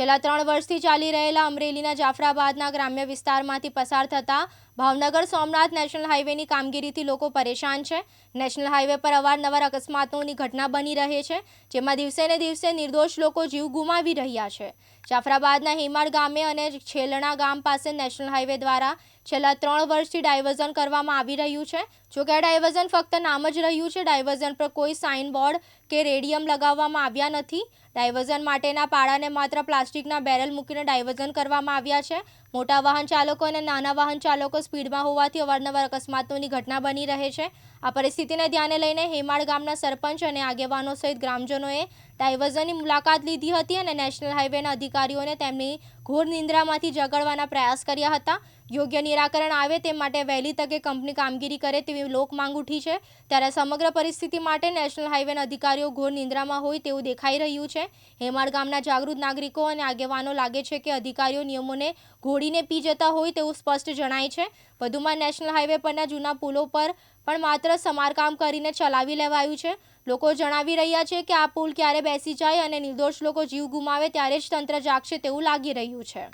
છેલ્લા ત્રણ વર્ષથી ચાલી રહેલા અમરેલીના જાફરાબાદના ગ્રામ્ય વિસ્તારમાંથી પસાર થતા ભાવનગર સોમનાથ નેશનલ હાઈવેની કામગીરીથી લોકો પરેશાન છે. નેશનલ હાઈવે પર અવારનવાર અકસ્માતોની ઘટના બની રહે છે, જેમાં દિવસે ને દિવસે નિર્દોષ લોકો જીવ ગુમાવી રહ્યા છે. જાફરાબાદના હેમાળ ગામે અને છેલણા ગામ પાસે નેશનલ હાઈવે દ્વારા છેલ્લા ત્રણ વર્ષથી ડાયવર્ઝન કરવામાં આવી રહ્યું છે. જોકે આ ડાયવર્ઝન ફક્ત નામ જ રહ્યું છે, ડાયવર્ઝન પર કોઈ સાઇન બોર્ડ કે રેડિયમ લગાવવામાં આવ્યા નથી. ડાયવર્ઝન માટેના પાળાને માત્ર પ્લાસ્ટિકના બેરલ મૂકીને ડાયવર્ઝન કરવામાં આવ્યા છે. મોટા વાહન ચાલકો અને નાના વાહન ચાલકો સ્પીડમાં હોવાથી અવારનવાર અકસ્માતોની ઘટના બની રહે છે. આ પરિસ્થિતિને ધ્યાને લઈને હેમાળ ગામના સરપંચ અને આગેવાનો સહિત ગ્રામજનોએ ડાયવર્ઝનની મુલાકાત લીધી હતી અને નેશનલ હાઈવેના અધિકારીઓને તેમની ઘોર નિંદ્રામાંથી જગાડવાના પ્રયાસ કર્યા હતા. યોગ્ય નિરાકરણ આવે તે માટે વહેલી તકે કંપની કામગીરી કરે તેવી લોક માંગ ઉઠી છે. ત્યારે સમગ્ર પરિસ્થિતિ માટે નેશનલ હાઈવેના અધિકારીઓ ઘોર નિંદ્રામાં હોય તેવું દેખાઈ રહ્યું છે. હેમાળ ગામના જાગૃત નાગરિકો અને આગેવાનો લાગે છે કે અધિકારીઓ નિયમોને ઘોડીને પી જતા હોય તેવું સ્પષ્ટ જણાય છે. વધુમાં નેશનલ હાઈવે પરના જૂના પુલો પર પણ માત્ર સમારકામ કરીને ચલાવી લેવાયું છે. લોકો જણાવી રહ્યા છે કે આ પુલ ક્યારે બેસી જાય અને નિર્દોષ લોકો જીવ ગુમાવે ત્યારે જ તંત્ર જાગશે તેવું લાગી રહ્યું છે.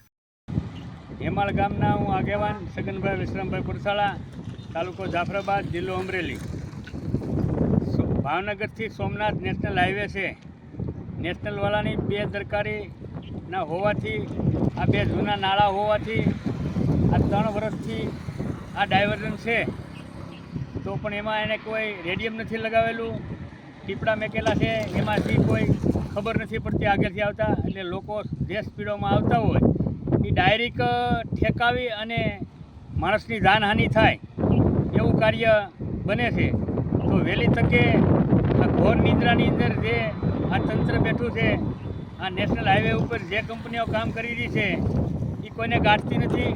હેમાળ ગામના હું આગેવાન સગનભાઈ વિશ્રામભાઈ પુરસાળા, તાલુકો જાફરાબાદ, જિલ્લો અમરેલી. ભાવનગરથી સોમનાથ નેશનલ હાઈવે છે. નેશનલવાળાની બે દરકારીના હોવાથી, આ બે જૂના નાળા હોવાથી, આ ત્રણ વર્ષથી આ ડાયવર્ઝન છે. તો પણ એમાં એને કોઈ રેડિયમ નથી લગાવેલું. ટીપડા મેકેલા છે, એમાંથી કોઈ ખબર નથી પડતી આગળથી આવતા. એટલે લોકો જે સ્પીડોમાં આવતા હોય, એ ડાયરેક્ટ ઠેકાવી અને માણસની જાનહાનિ થાય. એવું કાર્ય બને છે. તો વહેલી તકે આ ઘોર નિંદ્રાની અંદર જે આ તંત્ર બેઠું છે, આ નેશનલ હાઈવે ઉપર જે કંપનીઓ કામ કરી રહી છે, એ કોઈને ગાંઠતી નથી.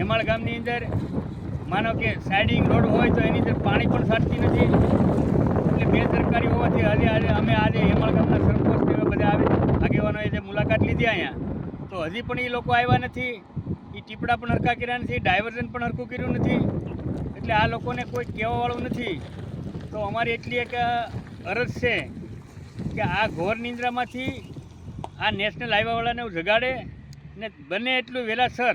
હેમાળ ગામની અંદર માનો કે સાઇડિંગ રોડ હોય તો એની અંદર પાણી પણ સાચતી નથી. એટલે બે સરકારી હોવાથી આજે આજે અમે આજે હેમાળ ગામના સરપંચ એવા બધા આવે, આગેવાનોએ જે મુલાકાત લીધી અહીંયા. તો હજી પણ એ લોકો આવ્યા નથી. એ ટીપડા પણ હરખા કર્યા નથી ડાયવર્ઝન પણ હરખું કર્યું નથી. એટલે આ લોકોને કોઈ કહેવાવાળું નથી. તો અમારી એટલી એક અરજ છે કે આ ઘોર નિંદ્રામાંથી આ નેશનલ હાઈવેવાળાને જગાડે ને બને એટલું વહેલાસર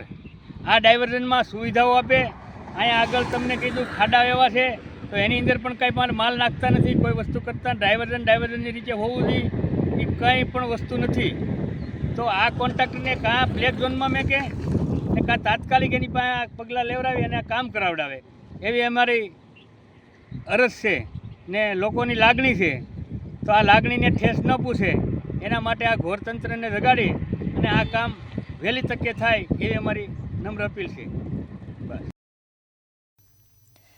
આ ડાયવર્ઝનમાં સુવિધાઓ આપે. અહીંયા આગળ તમને કીધું ખાડા એવા છે, તો એની અંદર પણ કંઈ પણ માલ નાખતા નથી, કોઈ વસ્તુ કરતા ડાયવર્ઝન ડાયવર્ઝનની રીતે હોવું જોઈએ, એ કંઈ પણ વસ્તુ નથી. તો આ કોન્ટ્રાક્ટરને કાં બ્લેક ઝોનમાં મેં કે કાં તાત્કાલિક એની પાસે પગલાં લેવડાવી અને કામ કરાવડાવે. એવી અમારી અરજ છે ને લોકોની લાગણી છે. તો આ લાગણીને ઠેસ ન પૂછે. એના માટે આ ઘોરતંત્રને જગાડી અને આ કામ વહેલી તકે થાય એવી અમારી નમ્ર અપીલ છે.